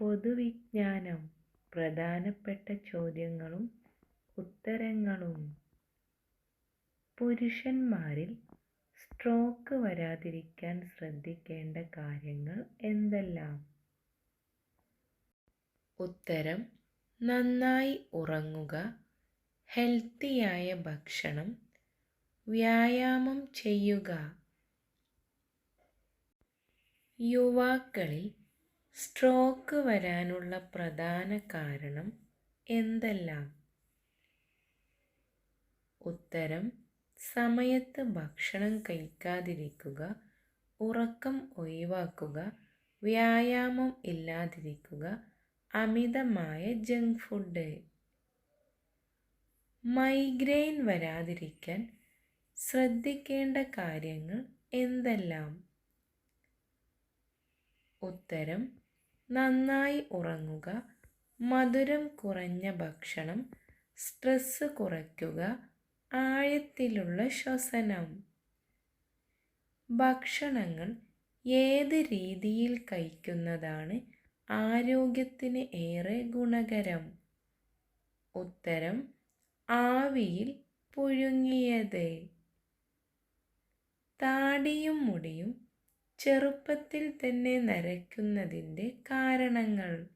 പൊതുവിജ്ഞാനം പ്രധാനപ്പെട്ട ചോദ്യങ്ങളും ഉത്തരങ്ങളും. പുരുഷന്മാരിൽ സ്ട്രോക്ക് വരാതിരിക്കാൻ ശ്രദ്ധിക്കേണ്ട കാര്യങ്ങൾ എന്തെല്ലാം? ഉത്തരം നന്നായി ഉറങ്ങുക ഹെൽത്തിയായ ഭക്ഷണം വ്യായാമം ചെയ്യുക. യുവാക്കളിൽ സ്ട്രോക്ക് വരാനുള്ള പ്രധാന കാരണം എന്തെല്ലാം? ഉത്തരം സമയത്ത് ഭക്ഷണം കഴിക്കാതിരിക്കുക ഉറക്കം ഒഴിവാക്കുക വ്യായാമം ഇല്ലാതിരിക്കുക അമിതമായ ജങ്ക് ഫുഡ് മൈഗ്രെയിൻ വരാതിരിക്കാൻ ശ്രദ്ധിക്കേണ്ട കാര്യങ്ങൾ എന്തെല്ലാം? ഉത്തരം നന്നായി ഉറങ്ങുക മധുരം കുറഞ്ഞ ഭക്ഷണം സ്ട്രെസ് കുറയ്ക്കുക ആഴത്തിലുള്ള ശ്വസനം. ഭക്ഷണങ്ങൾ ഏത് രീതിയിൽ കഴിക്കുന്നതാണ് ആരോഗ്യത്തിന് ഏറെ ഗുണകരം? ഉത്തരം ആവിയിൽ പുഴുങ്ങിയത്. താടിയും മുടിയും ചെറുപ്പത്തിൽ തന്നെ നരയ്ക്കുന്നതിന്റെ കാരണങ്ങൾ.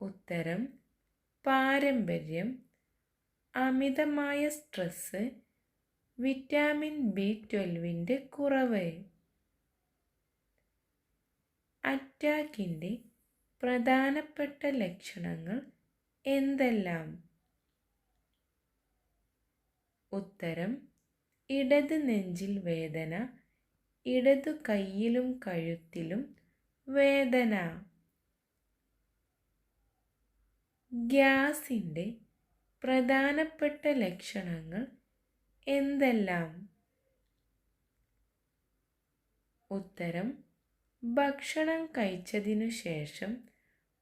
ഉത്തരം പാരമ്പര്യം അമിതമായ സ്ട്രെസ് വിറ്റാമിൻ ബി ട്വൽവിന്റെ കുറവ്. അറ്റാക്കിന്റെ പ്രധാനപ്പെട്ട ലക്ഷണങ്ങൾ എന്തെല്ലാം? ഉത്തരം ഇടത് നെഞ്ചിൽ വേദന ഇടതു കൈയിലും കഴുത്തിലും വേദന. ഗ്യാസിന്റെ പ്രധാനപ്പെട്ട ലക്ഷണങ്ങൾ എന്തെല്ലാം? ഉത്തരം ഭക്ഷണം കഴിച്ചതിനു ശേഷം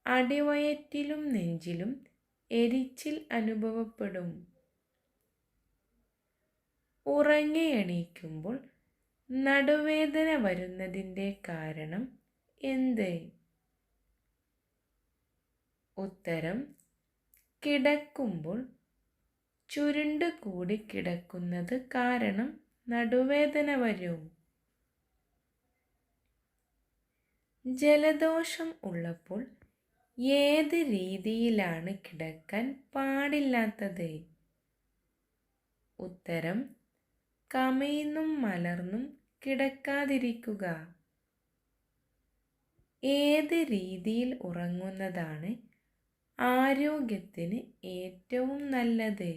അടിവയറ്റിലും നെഞ്ചിലും എരിച്ചിൽ അനുഭവപ്പെടും. ഉറങ്ങി എണീക്കുമ്പോൾ നടുവേദന വരുന്നതിന്റെ കാരണം എന്ത്? ഉത്തരം കിടക്കുമ്പോൾ ചുരുണ്ട് കൂടി കിടക്കുന്നത് കാരണം നടുവേദന വരും. ജലദോഷം ഉള്ളപ്പോൾ ഏത് രീതിയിലാണ് കിടക്കാൻ പാടില്ലാത്തത്? ഉത്തരം കമയുന്നും മലർന്നും കിടക്കാതിരിക്കുക. ഏത് രീതിയിൽ ഉറങ്ങുന്നതാണ് ആരോഗ്യത്തിന് ഏറ്റവും നല്ലത്?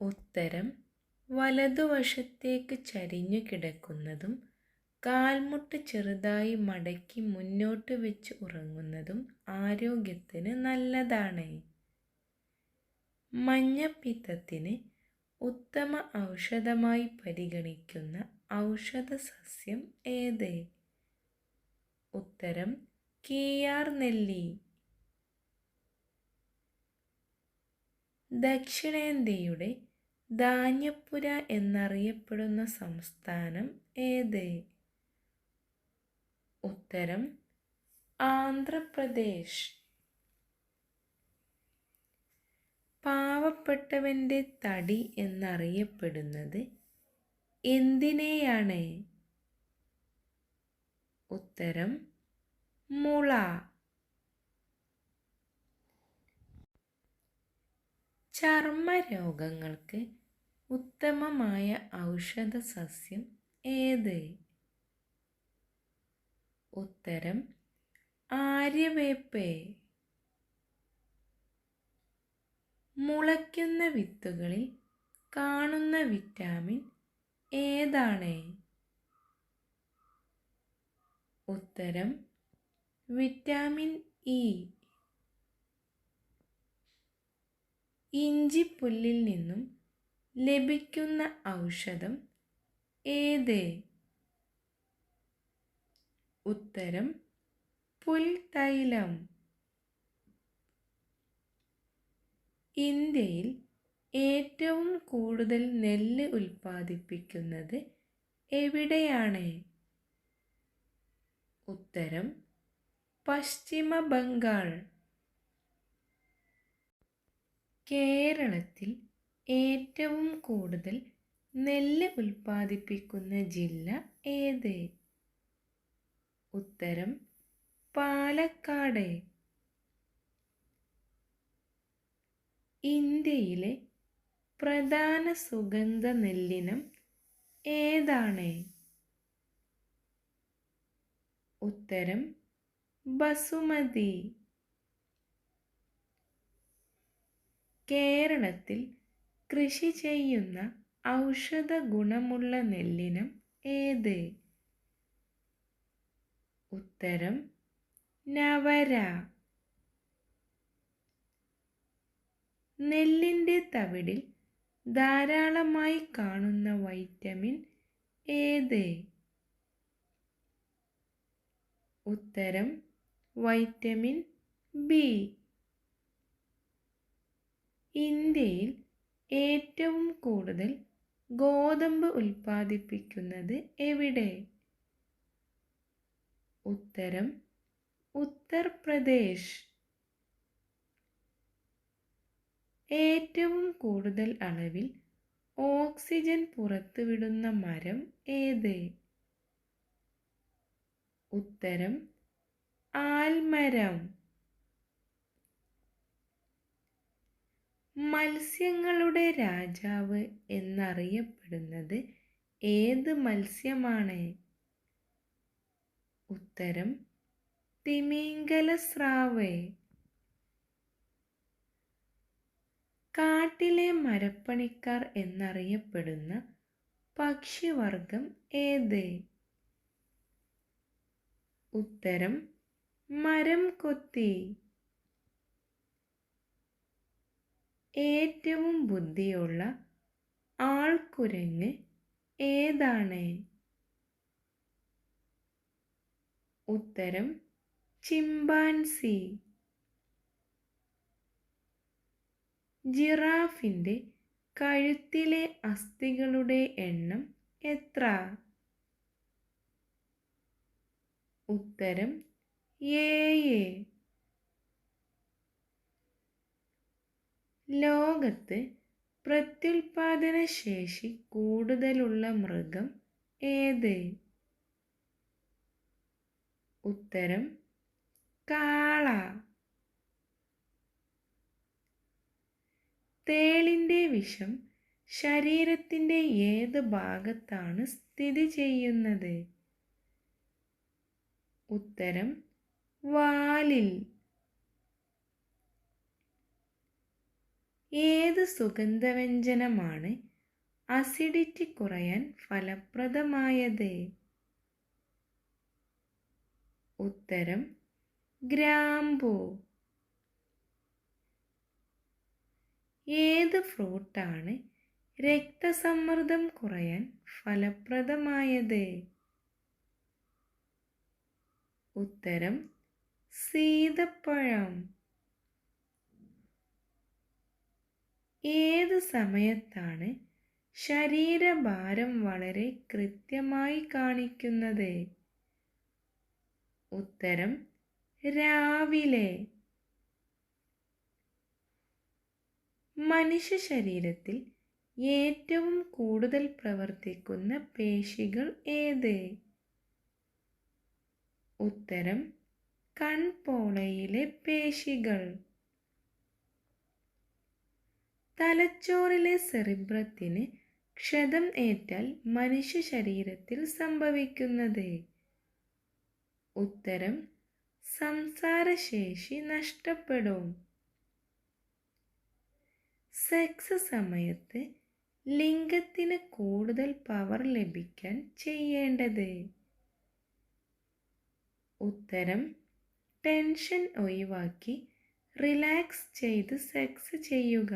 ഉത്തരം വലതുവശത്തേക്ക് ചരിഞ്ഞു കിടക്കുന്നതും കാൽമുട്ട് ചെറുതായി മടക്കി മുന്നോട്ട് വെച്ച് ഉറങ്ങുന്നതും ആരോഗ്യത്തിന് നല്ലതാണ്. മഞ്ഞപ്പിത്തത്തിന് ഉത്തമ ഔഷധമായി പരിഗണിക്കുന്ന ഔഷധ സസ്യം ഏത്? ഉത്തരം കീയാർ നെല്ലി. ദക്ഷിണേന്ത്യയുടെ ധാന്യപ്പുര എന്നറിയപ്പെടുന്ന സംസ്ഥാനം ഏത്? ഉത്തരം ആന്ധ്രാപ്രദേശ്. പാവപ്പെട്ടവന്റെ തടി എന്നറിയപ്പെടുന്നത് എന്തിനെയാണ്? ഉത്തരം മുള. ചർമ്മരോഗങ്ങൾക്ക് ഉത്തമമായ ഔഷധ സസ്യം ഏത്? ഉത്തരം ആര്യവേപ്പ്. മുളയ്ക്കുന്ന വിത്തുകളിൽ കാണുന്ന വിറ്റാമിൻ ഏതാണ്? ഉത്തരം വിറ്റാമിൻ ഇ. ഇഞ്ചിപ്പുല്ലിൽ നിന്നും ലഭിക്കുന്ന ഔഷധം ഏത്? ഉത്തരം പുൽത്തൈലം ഇന്ത്യയിൽ ഏറ്റവും കൂടുതൽ നെല്ല് ഉൽപ്പാദിപ്പിക്കുന്നത് എവിടെയാണ്? ഉത്തരം പശ്ചിമ ബംഗാൾ. കേരളത്തിൽ ഏറ്റവും കൂടുതൽ നെല്ല് ഉൽപ്പാദിപ്പിക്കുന്ന ജില്ല ഏത്? ഉത്തരം പാലക്കാട്. ഇന്ത്യയിലെ പ്രധാന സുഗന്ധ നെല്ലിനം ഏതാണ്? ഉത്തരം ബസുമതി. കേരളത്തിൽ കൃഷി ചെയ്യുന്ന ഔഷധ ഗുണമുള്ള നെല്ലിനം ഏത്? ഉത്തരം നവര. നെല്ലിന്റെ തവിടിൽ ധാരാളമായി കാണുന്ന വൈറ്റമിൻ ഏത്? ഉത്തരം വൈറ്റമിൻ ബി. ഇന്ത്യയിൽ ഏറ്റവും കൂടുതൽ ഗോതമ്പ് ഉൽപ്പാദിപ്പിക്കുന്നത് എവിടെ? ഉത്തരം ഉത്തർപ്രദേശ്. ഏറ്റവും കൂടുതൽ അളവിൽ ഓക്സിജൻ പുറത്തുവിടുന്ന മരം ഏത്? ഉത്തരം ആൽമരം. മത്സ്യങ്ങളുടെ രാജാവ് എന്നറിയപ്പെടുന്നത് ഏത് മത്സ്യമാണ്? ഉത്തരം തിമിംഗല കാട്ടിലെ മരപ്പണിക്കാർ എന്നറിയപ്പെടുന്ന പക്ഷിവർഗം ഏത്? ഉത്തരം മരം കൊത്തി. ഏറ്റവും ബുദ്ധിയുള്ള ആൾക്കുരങ്ങ് ഏതാണ്? ഉത്തരം ചിമ്പാൻസി. ജിറാഫിന്റെ കഴുത്തിലെ അസ്ഥികളുടെ എണ്ണം എത്ര? ഉത്തരം ഏഴ് ലോകത്ത് പ്രത്യുൽപാദന ശേഷി കൂടുതലുള്ള മൃഗം ഏത്? ഉത്തരം കാള. തേളിന്റെ വിഷം ശരീരത്തിന്റെ ഏത് ഭാഗത്താണ് സ്ഥിതി ചെയ്യുന്നത്? ഉത്തരം വാലിൽ. ഏത് സുഗന്ധവ്യഞ്ജനമാണ് അസിഡിറ്റി കുറയാൻ ഫലപ്രദമായത്? ഉത്തരം ഗ്രാമ്പൂ. ഏത് ഫ്രൂട്ടാണ് രക്തസമ്മർദ്ദം കുറയാൻ ഫലപ്രദമായത്? ഉത്തരം സീതപ്പഴം. ഏത് സമയത്താണ് ശരീരഭാരം വളരെ കൃത്യമായി കാണിക്കുന്നത്? ഉത്തരം രാവിലെ. മനുഷ്യ ശരീരത്തിൽ ഏറ്റവും കൂടുതൽ പ്രവർത്തിക്കുന്ന പേശികൾ ഏത്? ഉത്തരം കൺപോളയിലെ പേശികൾ. തലച്ചോറിലെ സെറിബ്രത്തിന് ക്ഷതം ഏറ്റാൽ മനുഷ്യ ശരീരത്തിൽ സംഭവിക്കുന്നത്. ഉത്തരം സംസാരശേഷി നഷ്ടപ്പെടും. സെക്സ് സമയത്ത് ലിംഗത്തിന് കൂടുതൽ പവർ ലഭിക്കാൻ ചെയ്യേണ്ടത്? ഉത്തരം ടെൻഷൻ ഒഴിവാക്കി റിലാക്സ് ചെയ്ത് സെക്സ് ചെയ്യുക.